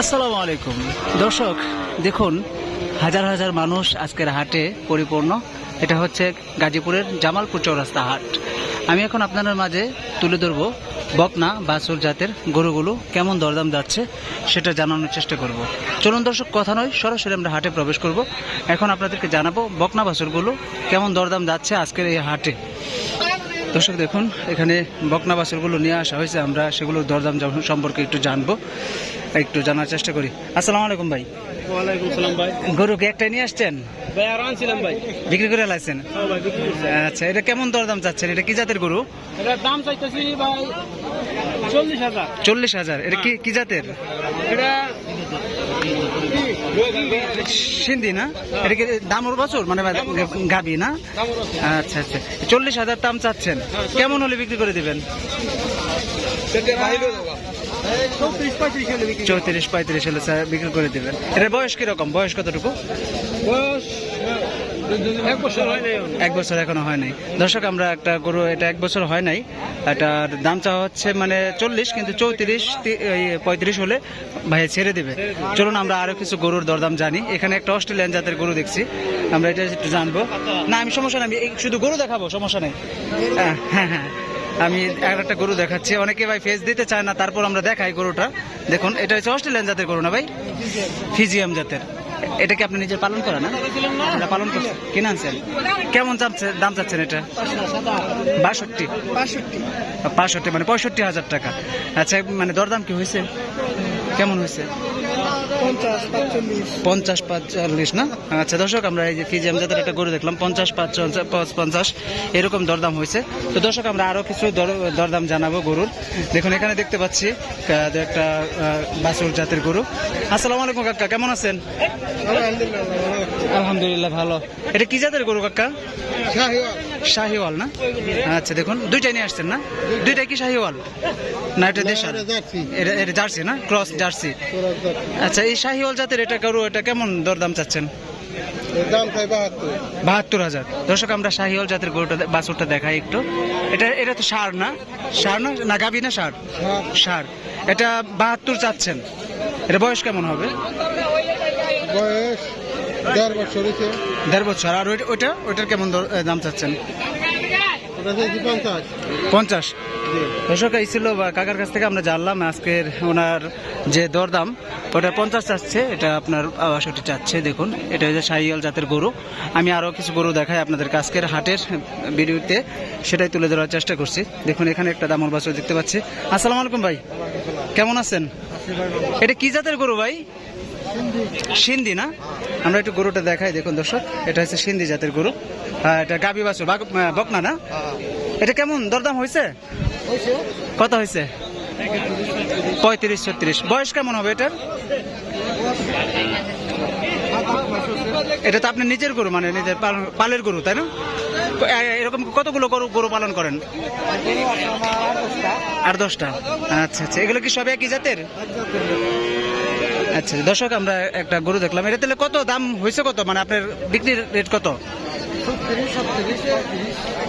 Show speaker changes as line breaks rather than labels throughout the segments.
আসসালামু আলাইকুম। দর্শক, দেখুন, হাজার হাজার মানুষ আজকের হাটে পরিপূর্ণ। এটা হচ্ছে গাজীপুরের জামালপুর চৌরাস্তা হাট। আমি এখন আপনাদের মাঝে তুলে ধরবো বকনা বাসুর জাতের গরুগুলো কেমন দরদাম যাচ্ছে সেটা জানানোর চেষ্টা করব। চলুন দর্শক, কথা নয়, সরাসরি আমরা হাটে প্রবেশ করব। এখন আপনাদেরকে জানাব বকনা বাসুরগুলো কেমন দরদাম যাচ্ছে আজকের এই হাটে। দর্শক, দেখুন, এখানে বকনা বাছুরগুলো নিয়ে আসা হয়েছে, আমরা সেগুলোর দরদাম সম্পর্কে একটু জানব। একটু জানার চেষ্টা করি। আসসালামু আলাইকুম ভাই।
ওয়ালাইকুম সালাম ভাই।
গরু কি একটাই নিয়ে আসছেন?
ভাই আর আনছিলাম ভাই।
বিক্রি করে লাইছেন?
হ্যাঁ।
আচ্ছা এটা কেমন দরদাম চাচ্ছেন? এটা কি জাতের গরু?
দাম চাইতেছি ভাই চল্লিশ হাজার।
চল্লিশ হাজার। এটা কি কি জাতের?
এটা
সিন্ধি না? এটা কি দামর বছর? মানে গাবি না? আচ্ছা আচ্ছা। চল্লিশ হাজার দাম চাচ্ছেন। কেমন হলে বিক্রি করে দিবেন?
চৌত্রিশ পঁয়ত্রিশ হলে
স্যার বিক্রি করে দিবেন। এটা বয়স কীরকম? বয়স কতটুকু?
বয়স এক বছর হয় এখনও।
এক বছর এখনও হয় নাই। দর্শক আমরা একটা গরু এটা এক বছর হয় নাই। এটার দাম চাওয়া হচ্ছে মানে চল্লিশ কিন্তু চৌত্রিশ পঁয়ত্রিশ হলে ভাই ছেড়ে দেবে। চলুন আমরা আরও কিছু গরুর দরদাম জানি। এখানে একটা অস্ট্রেলিয়ান জাতের গরু দেখছি। আমরা এটা একটু জানব। না আমি সমস্যা নেই আমি শুধু গরু দেখাবো সমস্যা নেই। হ্যাঁ হ্যাঁ হ্যাঁ। আমি একটা গরু দেখাচ্ছি। অনেকে ভাই ফেস দিতে চায় না, তারপর আমরা দেখাই গরুটা। দেখুন, এটা হচ্ছে অস্ট্রেলিয়ান জাতের গরু না ভাই? ফিজিয়াম জাতের। এটা কি আপনি নিজে পালন করেন না? পালন করছেন কিনে আনছেন? কেমন চাচ্ছে? দাম চাচ্ছেন এটা? বাষট্টি। বাষট্টি মানে পঁয়ষট্টি হাজার টাকা। আচ্ছা মানে দরদাম কি হয়েছে? কেমন হয়েছে? পঞ্চাশ পাঁচচল্লিশ। না? আচ্ছা দর্শক আমরা এই যে ফিজিয়াম জাতের একটা গরু দেখলাম পঞ্চাশ পাঁচ পঞ্চাশ এরকম দরদাম হয়েছে। তো দর্শক আমরা আরও কিছু দর- দরদাম জানাব গরুর। দেখুন এখানে দেখতে পাচ্ছি একটা বাসুর জাতের গরু। আসসালামু আলাইকুম কাকা কেমন আছেন? আলহামদুলিল্লাহ ভালো। এটা কি জাতের গরু কাকা? শাহিওয়াল না? আচ্ছা দেখুন দুইটাই নিয়ে আসছেন না? দুইটাই কি শাহিওয়াল? না এটা দেশাল? এটা এটা জার্সি না? Cross jersey. আচ্ছা এই শাহিওয়াল জাতের এটা গরু এটা কেমন দরদাম চাচ্ছেন?
বাহাত্তর।
হাজার। দর্শক আমরা শাহিওয়াল জাতের গরুটা বাছুরটা দেখাই একটু। এটা এটা তো সার না? সার না? না গাবি না সার। সার। এটা বাহাত্তর চাচ্ছেন। এটা বয়স কেমন হবে?
বয়স দেড় বছর হয়েছে।
দেড় বছর। আর ওই- ওইটা ওইটার কেমন দাম চাচ্ছেন?
পঞ্চাশ?
দর্শক এই ছিল বা কাকার কাছ থেকে আমরা জানলাম আজকের ওনার যে দরদাম। ওটা পঞ্চাশ চাচ্ছে এটা আপনার বাষট্টি চাচ্ছে দেখুন। এটা হচ্ছে সাইয়াল জাতের গরু। আমি আরও কিছু গরু দেখাই আপনাদের আজকের হাটের ভিডিওতে। সেটাই তুলে ধরার চেষ্টা করছি। দেখুন এখানে একটা দামর বাছুর দেখতে পাচ্ছি। আসসালামু আলাইকুম ভাই। কেমন আছেন? এটা কি জাতের গরু ভাই? সিন্ধি না? আমরা একটু গরুটা দেখাই দেখুন দর্শক এটা হচ্ছে সিন্ধি জাতের গরু। এটা গাবি বাছুর বাগ- বকনা না? এটা কেমন দরদাম হয়েছে? কত হয়েছে? পঁয়ত্রিশ ছত্রিশ। বয়স কেমন হবে এটার? এটা তো আপনি নিজের গরু মানে নিজের পালের গরু তাই না? এরকম কতগুলো গরু গরু পালন করেন? আর দশটা। আচ্ছা আচ্ছা। এগুলো কি সব একই জাতের? আচ্ছা দর্শক, আমরা একটা গরু দেখলাম। এটা তাহলে কত দাম হয়েছে কত? মানে আপনার বিক্রির রেট কত?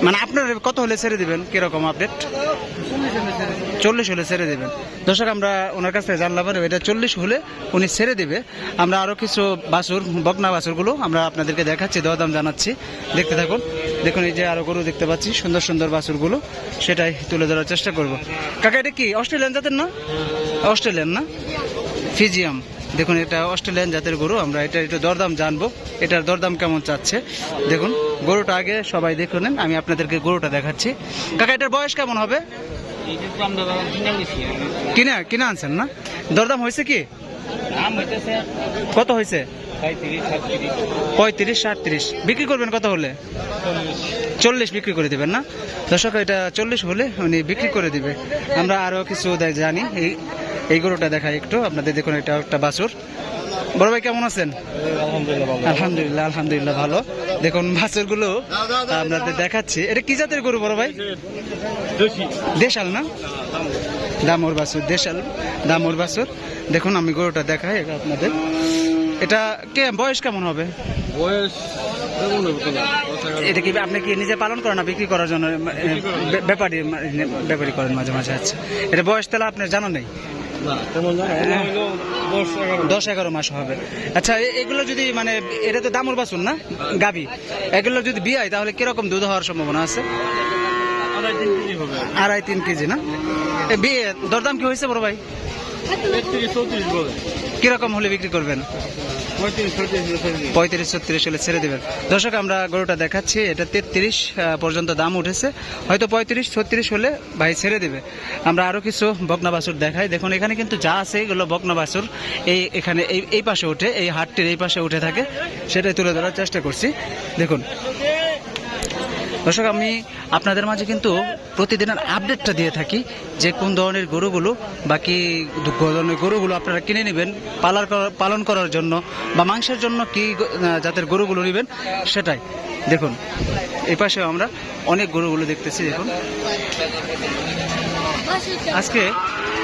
মানে আপনার কত হলে ছেড়ে দিবেন? কীরকম আপডেট চল্লিশ হলে ছেড়ে দেবেন। দর্শক, আমরা ওনার কাছ থেকে জানলাম এটা চল্লিশ হলে উনি ছেড়ে দেবে। আমরা আরও কিছু বাছুর, বকনা বাছুরগুলো আমরা আপনাদেরকে দেখাচ্ছি, দরদাম জানাচ্ছি। দেখতে থাকুন। দেখুন, এই যে আরও গরু দেখতে পাচ্ছি, সুন্দর সুন্দর বাছুরগুলো। সেটাই তুলে ধরার চেষ্টা করব। কাকা, এটা কি? অস্ট্রেলিয়ান জাতের না? অস্ট্রেলিয়ান না? ফিজিয়াম। দেখুন, এটা অস্ট্রেলিয়ান জাতের গরু, আমরা এটা একটু দরদাম জানব, এটার দরদাম কেমন চাচ্ছে। দেখুন, গরুটা আগে সবাই দেখুন আমি আপনাদেরকে গরুটা দেখাচ্ছি। কাকা, এটার বয়স কেমন হবে?
কিনে
কিনে আনছেন না? দরদাম হয়েছে কি? কত হয়েছে?
পঁয়ত্রিশ সাতত্রিশ
বিক্রি করবেন কত হলে?
চল্লিশ
বিক্রি করে দিবেন না? দর্শক, এটা চল্লিশ হলে উনি বিক্রি করে দিবে। আমরা আরও কিছু জানি। এই এই গরুটা দেখাই একটু। আপনাদের দেখুন এটা একটা বাছুর। বড় ভাই কেমন আছেন? আলহামদুলিল্লাহ আলহামদুলিল্লাহ ভালো। দেখুন বাছুরগুলো আপনাদের দেখাচ্ছি। এটা কি জাতের গরু বড় ভাই? দেশাল না? দামর বাছুর দেশাল। দামোর বাছুর। দেখুন আমি গরুটা দেখাই এটা আপনাদের। এটা কে বয়স কেমন হবে?
বয়স?
এটা কি আপনি কি নিজে পালন করেন না বিক্রি করার জন্য? ব্যাপারী ব্যাপারী করেন মাঝে মাঝে আচ্ছা। এটা বয়স তাহলে আপনার জানা নেই?
দশ এগারো
মাস হবে। আচ্ছা এগুলো যদি মানে এটা তো দামুর বাসুন না? গাবি। এগুলো যদি বিয়ে হয় তাহলে কীরকম দুধ হওয়ার সম্ভাবনা আছে?
আড়াই, তিন কেজি,
না? বিয়ে, দরদাম কি হয়েছে বড় ভাই?
চৌত্রিশ
কীরকম হলে বিক্রি করবেন?
পঁয়ত্রিশ ছত্রিশ
হলে ছেড়ে দেবেন। দর্শক আমরা গরুটা দেখাচ্ছি এটা তেত্রিশ পর্যন্ত দাম উঠেছে। হয়তো পঁয়ত্রিশ ছত্রিশ হলে ভাই ছেড়ে দেবে। আমরা আরও কিছু বকনা বাছুর দেখাই। দেখুন এখানে কিন্তু যা আছে এগুলো বকনা বাছুর এই এখানে এই এই পাশে উঠে এই হাটটির এই পাশে উঠে থাকে। সেটাই তুলে ধরার চেষ্টা করছি। দেখুন দর্শক, আমি আপনাদের মাঝে কিন্তু প্রতিদিনের আপডেটটা দিয়ে থাকি যে কোন ধরনের গরুগুলো, বাকি ধরনের গরুগুলো আপনারা কিনে নেবেন, পালার পালন করার জন্য বা মাংসের জন্য কি জাতের গরুগুলো নেবেন, সেটাই। দেখুন, এই পাশে আমরা অনেক গরুগুলো দেখতেছি, দেখুন। আজকে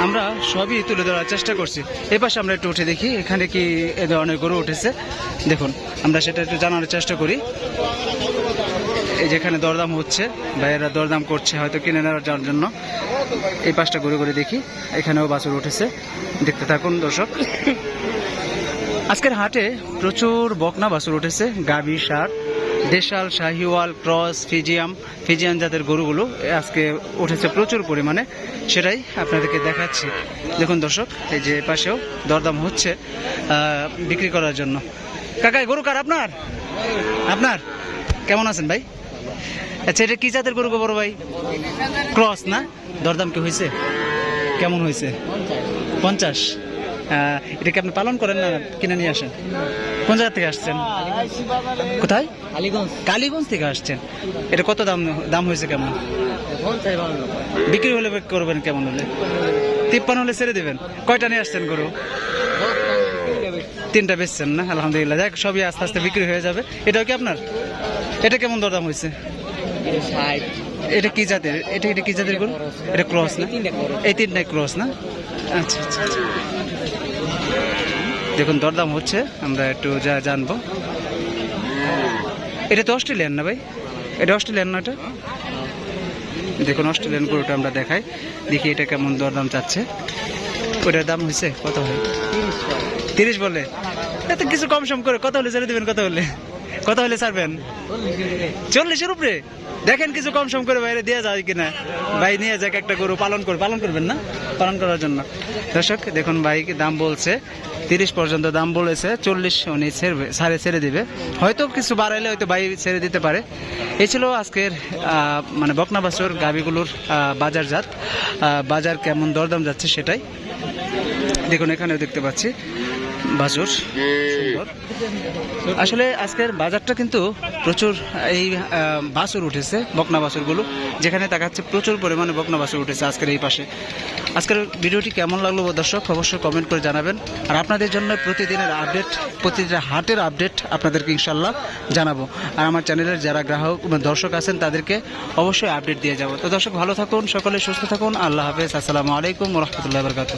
আমরা সবই তুলে ধরার চেষ্টা করছি। এই পাশে আমরা একটু উঠে দেখি, এখানে কি এ ধরনের গরু উঠেছে। দেখুন, আমরা সেটা একটু জানার চেষ্টা করি। এই যেখানে দরদাম হচ্ছে, ভাইয়েরা দরদাম করছে, হয়তো কিনে নেওয়ার যাওয়ার জন্য। এই পাশটা ঘুরে ঘুরে দেখি, এখানেও বাছুর উঠেছে। দেখতে থাকুন, দর্শক। আজকের হাটে প্রচুর বকনা বাছুর উঠেছে, গাভী, সার। দেশাল, শাহিওয়াল, ক্রস, ফিজিয়াম, ফিজিয়ান জাতের গরুগুলো আজকে উঠেছে প্রচুর পরিমাণে। সেটাই আপনাদেরকে দেখাচ্ছি। দেখুন দর্শক, এই যে পাশেও দরদাম হচ্ছে বিক্রি করার জন্য। কাকাই গরু কার আপনার? আপনার? কেমন আছেন ভাই? আচ্ছা এটা কি জাতের গরু বড় ভাই? ক্রস না? দরদাম কি হয়েছে? কেমন হয়েছে? পঞ্চাশ। আহ, এটা কি আপনি পালন করেন না কিনে নিয়ে আসেন? কোন জায়গা থেকে আসছেন? কোথায়?
আলিগঞ্জ।
কালীগঞ্জ থেকে আসছেন। এটা কত দাম দাম হয়েছে কেমন? বিক্রি হলে করবেন কেমন হলে? তিপ্পান্ন হলে ছেড়ে দেবেন। কয়টা নিয়ে আসছেন গরু? তিনটা বেচছেন না আলহামদুলিল্লাহ। দেখ সবই আস্তে আস্তে বিক্রি হয়ে যাবে। এটাও কি আপনার? এটা কেমন দরদাম হয়েছে? এটা কি জাতের? এটা এটা কি জাতের গরু? এটা ক্রস না। এই তিনটাই ক্রস না? আচ্ছা আচ্ছা আচ্ছা। দেখুন, দরদাম হচ্ছে, আমরা একটু যা জানব। এটা তো অস্ট্রেলিয়ান না ভাই? এটা অস্ট্রেলিয়ান না এটা দেখুন, অস্ট্রেলিয়ান গরুটা আমরা দেখাই। দেখি এটা কেমন দরদাম চাচ্ছে। ওটার দাম হয়েছে, কত হয়? তিরিশ বলে। এত কিছু কম সম করে, কত হলে ছেড়ে দেবেন, কত হলে? কত হলে ছাড়বেন? চল্লিশের উপরে? দেখেন কিছু কম সম করে বাইরে দেওয়া যায় কিনা। ভাই, নিয়ে যাক একটা গরু, পালন করে, পালন করবেন না? পালন করার জন্য। দর্শক, দেখুন ভাই দাম বলছে। তিরিশ পর্যন্ত দাম বলেছে, চল্লিশ উনি ছেড়বে সাড়ে ছেড়ে দিবে। হয়তো কিছু বাড়াইলে হয়তো ভাই ছেড়ে দিতে পারে। এই ছিল আজকের মানে বকনা বাছর গাবিগুলোর বাজার জাত বাজার কেমন দরদাম যাচ্ছে সেটাই দেখুন, এখানেও দেখতে পাচ্ছি। বাছুর আসলে আজকের বাজারটা কিন্তু প্রচুর, এই বাছুর উঠেছে, বকনা বাছুরগুলো যেখানে তাকাচ্ছে প্রচুর পরিমাণে বকনা বাছুর উঠেছে আজকের এই পাশে। আজকের ভিডিওটি কেমন লাগল দর্শক, অবশ্যই কমেন্ট করে জানাবেন। আর আপনাদের জন্য প্রতিদিনের আপডেট প্রতিটা হাটের আপডেট আপনাদেরকে ইনশাল্লাহ জানাব। আর আমার চ্যানেলের যারা গ্রাহক দর্শক আছেন, তাদেরকে অবশ্যই আপডেট দিয়ে যাব। তো দর্শক ভালো থাকুন, সকলে সুস্থ থাকুন, আল্লাহ হাফেজ, আসসালামু আলাইকুম রহমতুল্লাহ বরকাত